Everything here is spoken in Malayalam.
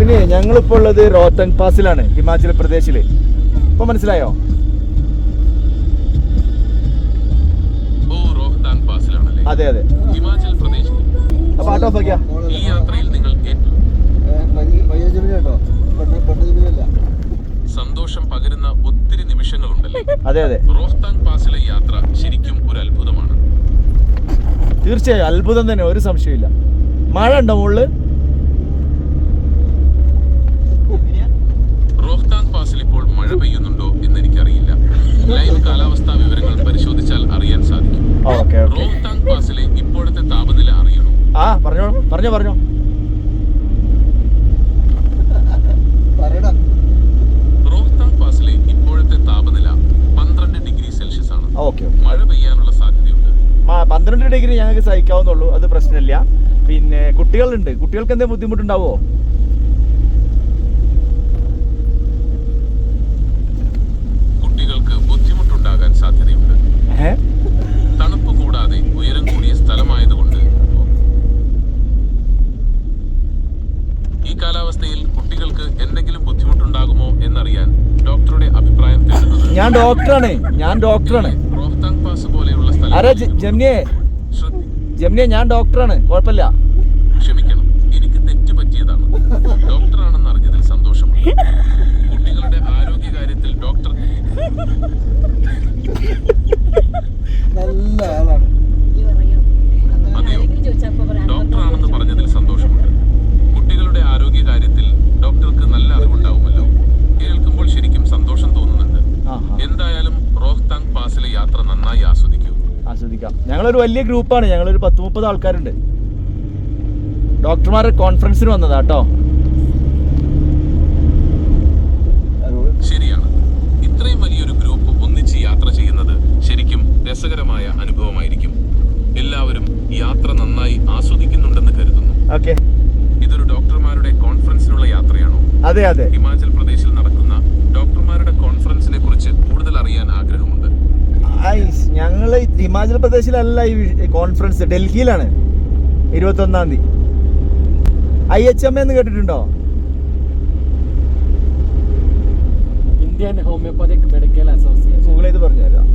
ജമിനി ഞങ്ങളിപ്പോൾ ഉള്ളത് റോത്തങ് പാസിലാണ് ഹിമാചൽ പ്രദേശിൽ. ഇപ്പൊ മനസ്സിലായോ? അതെ അതെ. ഹിമാചൽ പ്രദേശിൽ അപ്പൊ ആട്ടോ ഈ യാത്രയിൽ നിങ്ങൾ സന്തോഷം പകരുന്ന ഒത്തിരി നിമിഷങ്ങളുണ്ടല്ലേ? അതെ അതെ. റോഹ്താങ് പാസിലെ യാത്ര ശരിക്കും ഒരു അത്ഭുതമാണ്. തീർച്ചയായും അത്ഭുതം തന്നെ ഒരു സംശയമില്ല മഴ ഉണ്ടോ മുകളിൽ റോഹ്താങ് പാസിലെ ഇപ്പോഴത്തെ താപനില അറിയണോ? ആ പറഞ്ഞോ പറഞ്ഞോ പറഞ്ഞോ. പറയടാ റോഹ്താങ് പാസിലെ ഇപ്പോഴത്തെ താപനില പന്ത്രണ്ട് ഡിഗ്രി സെൽഷ്യസ് ആണ്. ഓക്കെ മഴ പെയ്യാനുള്ള സാധ്യതയുണ്ട്. പന്ത്രണ്ട് ഡിഗ്രി ഞങ്ങൾക്ക് സഹിക്കാവുന്നുള്ളൂ അത് പ്രശ്നമില്ല. പിന്നെ കുട്ടികളുണ്ട്. കുട്ടികൾക്ക് എന്തെങ്കിലും ബുദ്ധിമുട്ടുണ്ടാവോ? കുട്ടികൾക്ക് എന്തെങ്കിലും ബുദ്ധിമുട്ടുണ്ടാകുമോ എന്നറിയാൻ ഡോക്ടറുടെ അഭിപ്രായം തേടുന്നത് ഞാൻ ഡോക്ടറാണ്. ഞാൻ ഡോക്ടറാണ്. റോഹ്താങ് പാസ് പോലെയുള്ള സ്ഥലം ജ- ജെമിനിയെ ഞാൻ ഡോക്ടറാണ്. കുഴപ്പമില്ല. ക്ഷമിക്കണം. നന്നായി ആസ്വദിക്കൂ. ആസ്വദിക്കാം. ഞങ്ങളൊരു വലിയ ഗ്രൂപ്പാണ്. ഞങ്ങളൊരു പത്ത് മുപ്പത് ആൾക്കാരുണ്ട്. ഡോക്ടർമാരുടെ കോൺഫറൻസിന് വന്നതാ കേട്ടോ ശരിയാണ്. ഇത്രയും വലിയൊരു ഗ്രൂപ്പ് ഒന്നിച്ച് യാത്ര ചെയ്യുന്നത് ശരിക്കും രസകരമായ അനുഭവമായിരിക്കും. എല്ലാവരും യാത്ര നന്നായി ആസ്വദിക്കുന്നുണ്ടെന്ന് കരുതുന്നു. ഓക്കെ. ഇതൊരു ഡോക്ടർമാരുടെ കോൺഫറൻസിനുള്ള യാത്രയാണോ? അതെ അതെ. ഹിമാചൽ പ്രദേശിൽ ഹിമാചൽ പ്രദേശിലല്ല ഈ കോൺഫറൻസ് ഡൽഹിയിലാണ്. ഇരുപത്തൊന്നാം തീയതി. ഐ എച്ച് എം എന്ന് കേട്ടിട്ടുണ്ടോ? Indian homeopathic medical association. Google ചെയ്ത് പറഞ്ഞു തരാം